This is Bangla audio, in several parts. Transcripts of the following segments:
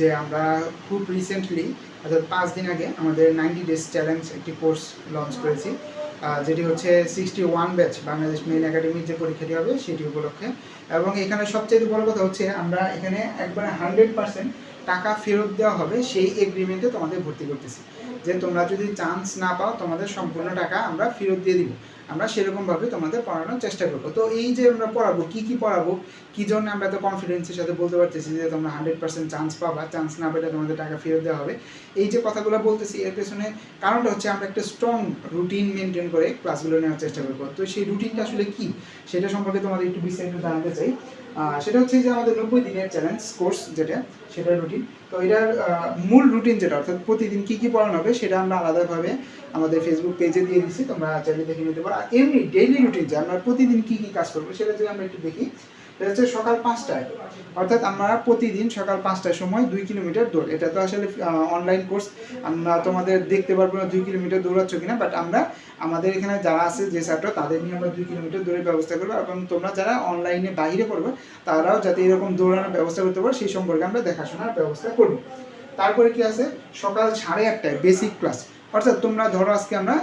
যে আমরা খুব রিসেন্টলি অর্থাৎ পাঁচ দিন আগে আমাদের নাইনটি ডেজ চ্যালেঞ্জ একটি কোর্স লঞ্চ করেছি যেটি হচ্ছে sixty one batch Bangladesh main একাডেমির যে পরীক্ষাটি হবে সেটি উপলক্ষে। এবং এখানে সবচেয়ে বড় কথা হচ্ছে আমরা এখানে একবারে হান্ড্রেড পার্সেন্ট টাকা ফেরত দেওয়া হবে, সেই এগ্রিমেন্টে তোমাদের ভর্তি করতেছি। যে তোমরা যদি চান্স না পাও, তোমাদের সম্পূর্ণ টাকা আমরা ফেরত দিয়ে দিব। আমরা সেরকমভাবে তোমাদের পড়ানোর চেষ্টা করব। তো এই যে আমরা পড়াবো, কি কি পড়াবো, কী জন্য আমরা তো কনফিডেন্সের সাথে বলতে পারতেছি যে তোমরা হান্ড্রেড পার্সেন্ট চান্স পাবা চান্স না পেলে তোমাদের টাকা ফেরত দেওয়া হবে? এই যে কথাগুলো বলতেছি, এর পেছনে কারণটা হচ্ছে আমরা একটা স্ট্রং রুটিন মেনটেন করে ক্লাসগুলো নেওয়ার চেষ্টা করব। তো সেই রুটিনটা আসলে কী? সেটা সম্পর্কে তোমাদের একটু বিস্তারিত জানাতে চাই। সেটা হচ্ছে যে আমাদের নব্বই দিনের চ্যালেঞ্জ কোর্স যেটা সেটা রুটিন তো এটার মূল রুটিন যেটা, অর্থাৎ প্রতিদিন কী কী পড়ানো হবে, সেটা আমরা আলাদাভাবে আমাদের ফেসবুক পেজে দিয়ে দিচ্ছি তোমরা চাইলে দেখে নিতে পারো। আর এমনি ডেইলি রুটিন যে আমরা প্রতিদিন কী কী কাজ করব, সেটা যদি আমরা একটু দেখি হচ্ছে সকাল পাঁচটায়। অর্থাৎ আমরা প্রতিদিন সকাল পাঁচটার সময় দুই কিলোমিটার দৌড়। এটা তো আসলে অনলাইন কোর্স আমরা তোমাদের দেখতে পারব না দুই কিলোমিটার দৌড়াচ্ছ কিনা বাট আমরা, আমাদের এখানে যারা আছে যে ছাত্র, তাদের নিয়ে আমরা দুই কিলোমিটার দৌড়ের ব্যবস্থা করব। এবং তোমরা যারা অনলাইনে বাইরে করবে তারাও যাতে এরকম দৌড়ানোর ব্যবস্থা করতে পারো, সেই সম্পর্কে আমরা দেখাশোনার ব্যবস্থা করব। তারপরে কি আছে? সকাল সাড়ে আটটায় বেসিক ক্লাস অর্থাৎ তোমরা ধরো আজকে আমরা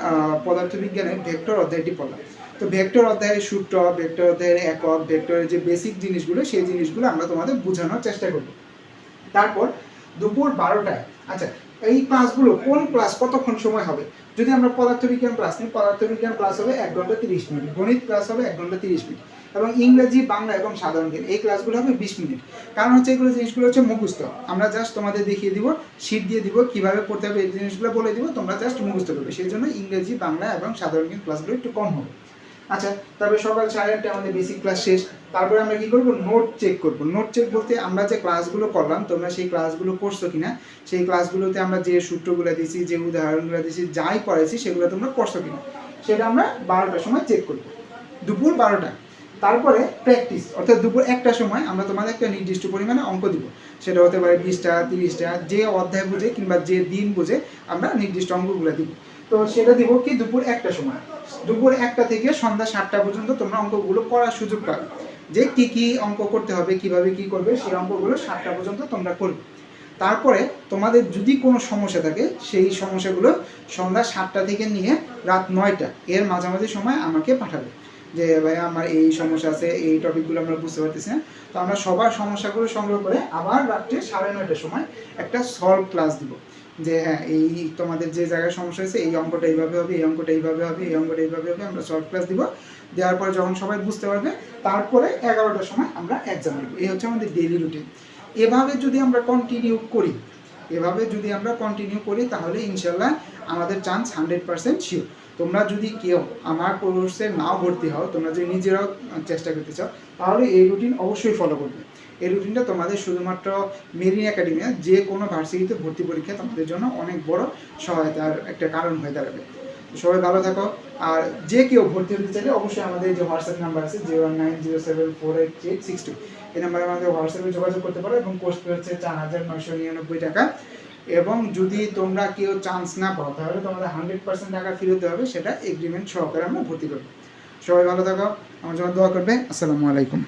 পদার্থবিজ্ঞানের ভেক্টর অধ্যায়টি পড়লাম। তো ভেক্টর অধ্যায়ের সূত্র, ভেক্টর অধ্যায়ের একক, ভেক্টরের যে বেসিক জিনিসগুলো, সেই জিনিসগুলো আমরা তোমাদের বোঝানোর চেষ্টা করব। তারপর দুপুর বারোটায়। আচ্ছা এই ক্লাসগুলো কোন ক্লাস, কতক্ষণ সময় হবে? যদি আমরা পদার্থবিজ্ঞান ক্লাস নিই, পদার্থবিজ্ঞান ক্লাস হবে এক ঘণ্টা তিরিশ মিনিট, গণিত ক্লাস হবে এক ঘণ্টা তিরিশ মিনিট এবং ইংরেজি, বাংলা এবং সাধারণ জ্ঞান, এই ক্লাসগুলো হবে বিশ মিনিট। কারণ হচ্ছে এগুলো জিনিসগুলো হচ্ছে মুখস্থ। আমরা জাস্ট তোমাদের দেখিয়ে দিব শীট দিয়ে দিব, কীভাবে পড়তে হবে এই জিনিসগুলো বলে দিব, তোমরা জাস্ট মুখস্থ করবে। সেই জন্য ইংরেজি, বাংলা এবং সাধারণ জ্ঞান ক্লাসগুলো একটু কম হবে। আচ্ছা তারপরে সকাল সাড়ে আটটা আমাদের বেসিক ক্লাস শেষ। তারপরে আমরা কি করব? নোট চেক করব। নোট চেক বলতে আমরা যে ক্লাসগুলো করলাম, তোমরা সেই ক্লাসগুলো করছ কিনা? সেই ক্লাসগুলোতে আমরা যে সূত্রগুলো দিয়েছি, যে উদাহরণগুলো দিয়েছি, যাই করেছি, সেগুলো তোমরা করছ কিনা? সেটা আমরা বারোটার সময় চেক করব। দুপুর বারোটা। তারপরে প্র্যাকটিস অর্থাৎ দুপুর একটা সময় আমরা তোমাদের একটা নির্দিষ্ট পরিমাণে অঙ্ক দিব। সেটা হতে পারে বিশটা, তিরিশটা, যে অধ্যায় বুঝে কিংবা যে দিন বুঝে আমরা নির্দিষ্ট অঙ্কগুলো দিব। তো সেটা দিব কি দুপুর একটা সময়। দুপুর একটা থেকে সন্ধ্যা সাতটা পর্যন্ত তোমরা অঙ্কগুলো করার সুযোগ পাবে। যে কি কি অঙ্ক করতে হবে, কীভাবে কি করবে, সেই অঙ্কগুলো সাতটা পর্যন্ত তোমরা করবে। তারপরে তোমাদের যদি কোনো সমস্যা থাকে, সেই সমস্যাগুলো সন্ধ্যা সাতটা থেকে নিয়ে রাত নয়টা এর মাঝামাঝি সময় আমাকে পাঠাবে। যে, ভাই, আমার এই সমস্যা আছে, এই টপিকগুলো আমরা বুঝতে পারতেছি না। তো আমরা সবার সমস্যাগুলো সংগ্রহ করে আবার রাত্রে সাড়ে নয়টার সময় একটা সলভ ক্লাস দিব। যে হ্যাঁ এই তোমাদের যে জায়গায় সমস্যা হয়েছে, এই অঙ্কটা এইভাবে হবে, এই অঙ্কটা এইভাবে হবে, এই অঙ্কটা এইভাবে হবে, আমরা শর্ট ক্লাস দিব। দেওয়ার পর যখন সবাই বুঝতে পারবে, তারপরে এগারোটার সময় আমরা এক্সাম নেব। এই হচ্ছে আমাদের ডেইলি রুটিন এভাবে যদি আমরা কন্টিনিউ করি এভাবে যদি আমরা কন্টিনিউ করি, তাহলে ইনশাল্লাহ আমাদের চান্স হান্ড্রেড পার্সেন্ট শিওর তোমরা যদি কেউ আমার কোর্সে নাও ভর্তি হও, তোমরা যদি নিজেরাও চেষ্টা করতে চাও, তাহলে এই রুটিন অবশ্যই ফলো করবে। এই রুটিনটা তোমাদের শুধুমাত্র মেরিন একাডেমিয়া যে কোনো ভার্সিটিতে ভর্তি পরীক্ষা তোমাদের জন্য অনেক বড় সহায়তার একটা কারণ হয়ে দাঁড়াবে। সবাই ভালো থাকো। আর যে কেউ ভর্তি হতে চাইলে অবশ্যই আমাদের যে হোয়াটসঅ্যাপ নাম্বার আছে zero nine zero seven four eight eight six two এই নাম্বারে আমাদের হোয়াটসঅ্যাপে যোগাযোগ করতে পারো এবং কোর্স ফি হচ্ছে চার হাজার নয়শো নিরানব্বই টাকা। এবং যদি তোমরা কেউ চান্স না পাও, তাহলে তোমাদের হান্ড্রেড পার্সেন্ট টাকা ফেরত হবে, সেটা এগ্রিমেন্ট সহকারে আমরা ভর্তি করব। সবাই ভালো থাকো, আমার জন্য দোয়া করবে। আসসালামু আলাইকুম।